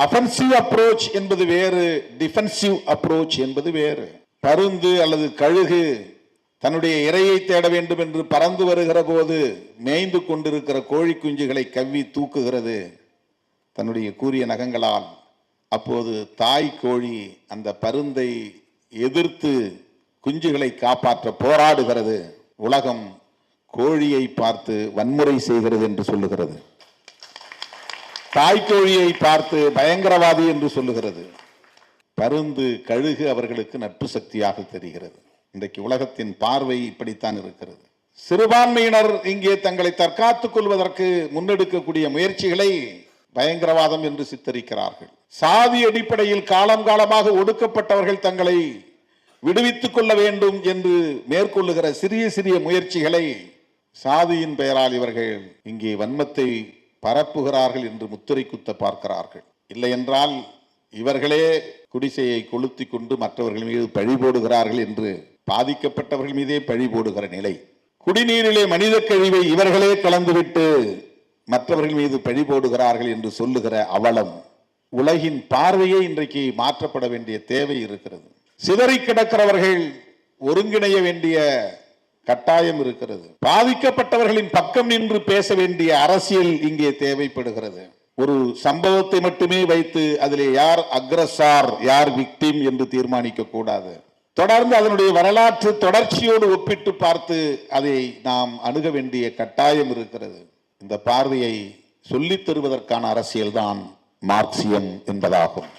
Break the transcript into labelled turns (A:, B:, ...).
A: Offensive approach என்பது வேறு defensive approach என்பது வேறு. பருந்து அல்லது கழுகு தன்னுடைய இரையை தேட வேண்டும் என்று பறந்து வருகிற போது மேய்ந்து கொண்டிருக்கிற கோழி குஞ்சுகளை கவ்வி தூக்குகிறது. தன்னுடைய கூரிய நகங்களால். அப்போது தாய் கோழி அந்த பருந்தை எதிர்த்து குஞ்சுகளை காப்பாற்ற போராடுகிறது. உலகம் கோழியை பார்த்து வன்முறை செய்கிறது என்று சொல்லுகிறது. தாய்க்கோழியை பார்த்து பயங்கரவாதி என்று சொல்லுகிறது. பருந்து கழுகு அவர்களுக்கு நட்பு சக்தியாக தெரிகிறது. இன்றைக்கு உலகத்தின் பார்வை இப்படித்தான் இருக்கிறது. சிறுபான்மையினர் இங்கே தங்களை தற்காத்துக் கொள்வதற்கு முன்னெடுக்கக்கூடிய முயற்சிகளை பயங்கரவாதம் என்று சித்தரிக்கிறார்கள். சாதி அடிப்படையில் காலம் காலமாக ஒடுக்கப்பட்டவர்கள் தங்களை விடுவித்துக் கொள்ள வேண்டும் என்று மேற்கொள்ளுகிற சிறிய சிறிய முயற்சிகளை சாதியின் பெயரால் இவர்கள் இங்கே வன்மத்தை பரப்புகிறார்கள் என்று முத்திரை குத்த பார்க்கிறார்கள். இல்லை என்றால் இவர்களே குடிசையை கொளுத்தி கொண்டு மற்றவர்கள் மீது பழி போடுகிறார்கள் என்று பாதிக்கப்பட்டவர்கள் மீதே பழி போடுகிற நிலை. குடிநீரிலே மனித கழிவை இவர்களே கலந்துவிட்டு மற்றவர்கள் மீது பழி போடுகிறார்கள் என்று சொல்லுகிற அவலம் உலகின் பார்வையே இன்றைக்கு மாற்றப்பட வேண்டிய தேவை இருக்கிறது. சிதறி கிடக்கிறவர்கள் ஒருங்கிணைய வேண்டிய கட்டாயம் இருக்கிறது. பாதிக்கப்பட்டவர்களின் பக்கம் நின்று பேச வேண்டிய அரசியல் இங்கே தேவைப்படுகிறது. ஒரு சம்பவத்தை மட்டுமே வைத்து அதிலே யார் அக்ரஸார் யார் விக்டிம் என்று தீர்மானிக்க கூடாது. தொடர்ந்து அதனுடைய வரலாற்று தொடர்ச்சியோடு ஒப்பிட்டு பார்த்து அதை நாம் அணுக வேண்டிய கட்டாயம் இருக்கிறது. இந்த பார்வையை சொல்லித் தருவதற்கான அரசியல்தான் மார்க்சியம் என்பதாகும்.